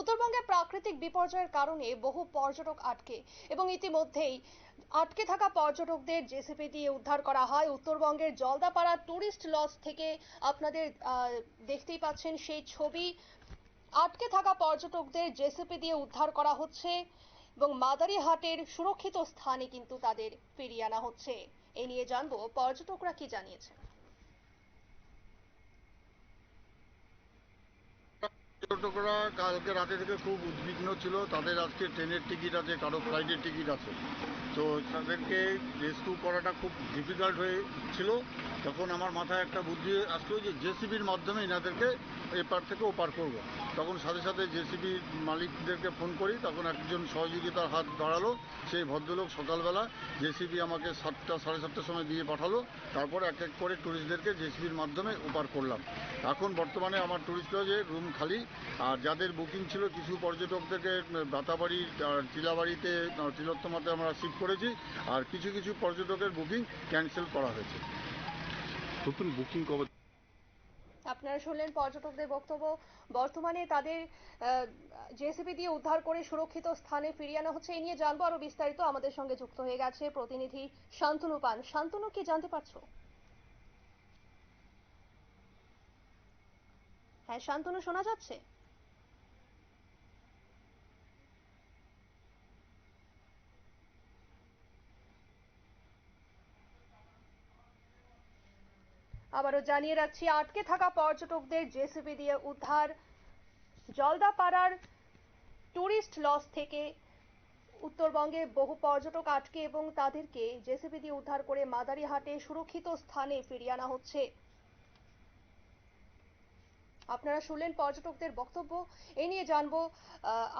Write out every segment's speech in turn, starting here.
উত্তরবঙ্গে প্রাকৃতিক বিপর্যয়ের কারণে বহু পর্যটক আটকে এবং ইতিমধ্যেই আটকে থাকা পর্যটকদের জেসিপি দিয়ে উদ্ধার করা হয়। উত্তরবঙ্গের জলদাপাড়া টুরিস্ট লজ থেকে আপনাদের দেখতেই পাচ্ছেন সেই ছবি। আটকে থাকা পর্যটকদের জেসিপি দিয়ে উদ্ধার করা হচ্ছে এবং মাদারিহাটের সুরক্ষিত স্থানে কিন্তু তাদের ফিরিয়ে আনা হচ্ছে। এই নিয়ে জানব, পর্যটকরা কি জানিয়েছেন? পর্যটকরা কালকে রাতে থেকে খুব উদ্বিগ্ন ছিল। তাদের আজকে ট্রেনের টিকিট আছে, কারও ফ্লাইটের টিকিট আছে। তো তাদেরকে রেস্কিউ করাটা খুব ডিফিকাল্ট হয়ে ছিল। তখন আমার মাথায় একটা বুদ্ধি আসলো যে জেসিবির মাধ্যমে এনাদেরকে এপার থেকে ওপার করব। তখন সাথে সাথে জেসিবির মালিকদেরকে ফোন করি। তখন একজন সহযোগিতার হাত দাঁড়াল সেই ভদ্রলোক সকালবেলা জেসিবি আমাকে সাতটা, সাড়ে সাতটার সময় দিয়ে পাঠালো। তারপর এক এক করে ট্যুরিস্টদেরকে জেসিবির মাধ্যমে ওপার করলাম। এখন বর্তমানে আমার টুরিস্ট লজে রুম খালি। আর যাদের বুকিং ছিল কিছু পর্যটকদেরকে বাতাবাড়ি আর টিলাবাড়িতে তিলোত্তমাতে আমরা শিফট করেছি। আর কিছু কিছু পর্যটকের বুকিং ক্যান্সেল করা হয়েছে। নতুন বুকিং কবে? আপনারা শুনলেন পর্যটকদের বক্তব্য। বর্তমানে তাদের জেসিপি দিয়ে উদ্ধার করে সুরক্ষিত স্থানে ফিরিয়ে আনা হচ্ছে। এই নিয়ে জানব আরও বিস্তারিত। আমাদের সঙ্গে যুক্ত হয়ে গেছে প্রতিনিধি শান্তনু পান। শান্তনু কি জানতে পারছ? হ্যাঁ শান্তনু, শোনা যাচ্ছে? আবারও জানিয়ে রাখছি, আটকে থাকা পর্যটকদের জেসিবি দিয়ে উদ্ধার। জলদাপাড়ার টুরিস্ট লজ থেকে উত্তরবঙ্গে বহু পর্যটক আটকে এবং তাদেরকে জেসিবি দিয়ে উদ্ধার করে মাদারিহাটে সুরক্ষিত স্থানে ফিরিয়ে আনা হচ্ছে। আপনারা শুনলেন পর্যটকদের বক্তব্য। এই নিয়ে জানব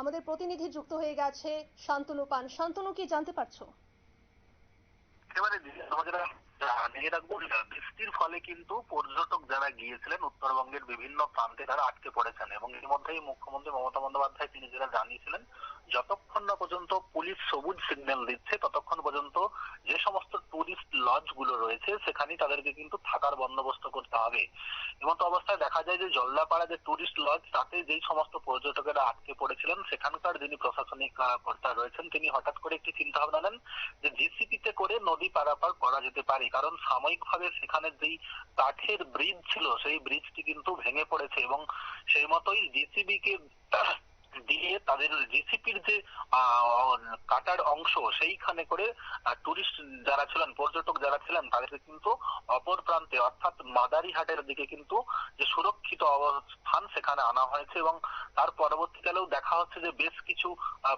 আমাদের প্রতিনিধি যুক্ত হয়ে গেছে শান্তনু পান। শান্তনু, কি জানতে পারছ? বৃষ্টির ফলে কিন্তু পর্যটক যারা গিয়েছিলেন উত্তরবঙ্গের বিভিন্ন প্রান্তে তারা আটকে পড়েছেন এবং এর মধ্যেই মুখ্যমন্ত্রী মমতা বন্দ্যোপাধ্যায় তিনি যেটা জানিয়েছিলেন, যতক্ষণ না পর্যন্ত পুলিশ সবুজ সিগন্যাল দিচ্ছে, ততক্ষণ পর্যন্ত যে সমস্ত টুরিস্ট লজগুলো রয়েছে, সেখানেই তাদেরকে কিন্তু থাকার বন্দোবস্ত করতে হবে। এমতো অবস্থায় দেখা যায় যে জল্লাপাড়া যে টুরিস্ট লজ তাতে যেই সমস্ত পর্যটকেরা আটকে পড়েছিলেন, সেখানকার যিনি প্রশাসনিক কর্তা রয়েছেন, তিনি হঠাৎ করে একটি চিন্তা ভাবনা নেন যে জিসিপিতে করে নদী পারাপার করা যেতে পারে। কারণ সাময়িকভাবে সেখানে যেই কাঠের ব্রিজ ছিল, সেই ব্রিজটি কিন্তু ভেঙে পড়েছে এবং সেই মতোই জিসিবি কে দিয়ে তাদের রেসিপির যে কাটার অংশ, সেইখানে করে টুরিস্ট যারা ছিলেন, পর্যটক যারা ছিলেন, তাদেরকে কিন্তু অপর প্রান্তে, অর্থাৎ মাদারিহাটের দিকে কিন্তু যে সুরক্ষিত অবস্থান সেখানে আনা হয়েছে এবং তার পরবর্তীকালেও দেখা হচ্ছে যে বেশ কিছু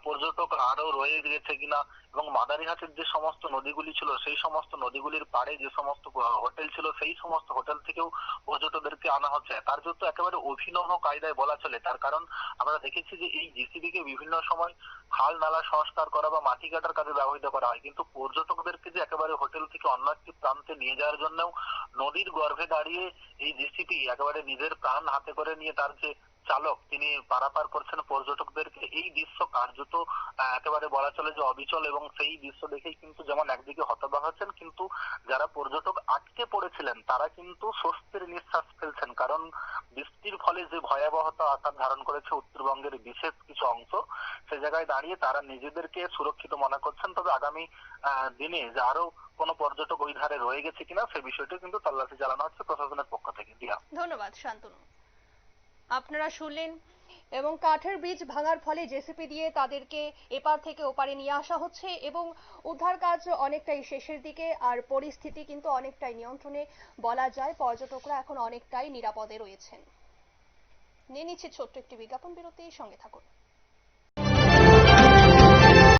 পর্যটক আরও রয়ে গেছে কিনা এবং মাদারিহাটের যে সমস্ত নদীগুলি ছিল, সেই সমস্ত নদীগুলির পাড়ে যে সমস্ত হোটেল ছিল, সেই সমস্ত হোটেল থেকেও পর্যটকদেরকে আনা হচ্ছে। তার জন্য একেবারে অভিনব কায়দায় বলা চলে, তার কারণ আমরা দেখেছি যে এই জিসিবি কে বিভিন্ন সময় খাল নালা সংস্কার করা বা মাটি কাটার কাজে ব্যবহৃত করা হয়। কিন্তু পর্যটকদেরকে যে একেবারে হোটেল থেকে অন্য একটি প্রান্তে নিয়ে যাওয়ার জন্যও নদীর গর্ভে দাঁড়িয়ে এই জেসিপি একেবারে নিজের প্রাণ হাতে করে নিয়ে তার যে চালক, তিনি পারাপার করছেন পর্যটকদেরকে। এই দৃশ্য কার্যত একেবারে বলা চলে যে অবিচল এবং সেই দৃশ্য দেখেই কিন্তু যেমন একদিকে হতবাক হচ্ছেন, কিন্তু যারা পর্যটক আটকে পড়েছিলেন, তারা কিন্তু স্বস্তির নিঃশ্বাস ফেলছেন। কারণ বৃষ্টির ফলে যে ভয়াবহতা আকার ধারণ করেছে উত্তরবঙ্গের বিশেষ কিছু অংশ, সে জায়গায় দাঁড়িয়ে তারা নিজেদেরকে সুরক্ষিত মনে করছেন। তবে আগামী দিনে যে আরও কোনো পর্যটক ওই ধারে রয়ে গেছে কিনা, সে বিষয়টি কিন্তু তল্লাশি চালানো হচ্ছে প্রশাসনের পক্ষ থেকে। দিয়া ধন্যবাদ, শান্তনু। আপনারা শুনলেন। এবং কাঠের ব্রিজ ভাঙার ফলে জেসিপি দিয়ে তাদেরকে এপার থেকে ওপারে নিয়ে আসা হচ্ছে এবং উদ্ধার কাজ অনেকটাই শেষের দিকে আর পরিস্থিতি কিন্তু অনেকটাই নিয়ন্ত্রণে বলা যায়। পর্যটকরা এখন অনেকটাই নিরাপদে রয়েছেন। নিয়ে নিচ্ছে ছোট্ট একটি বিজ্ঞাপন বিরতি, সঙ্গে থাকুন।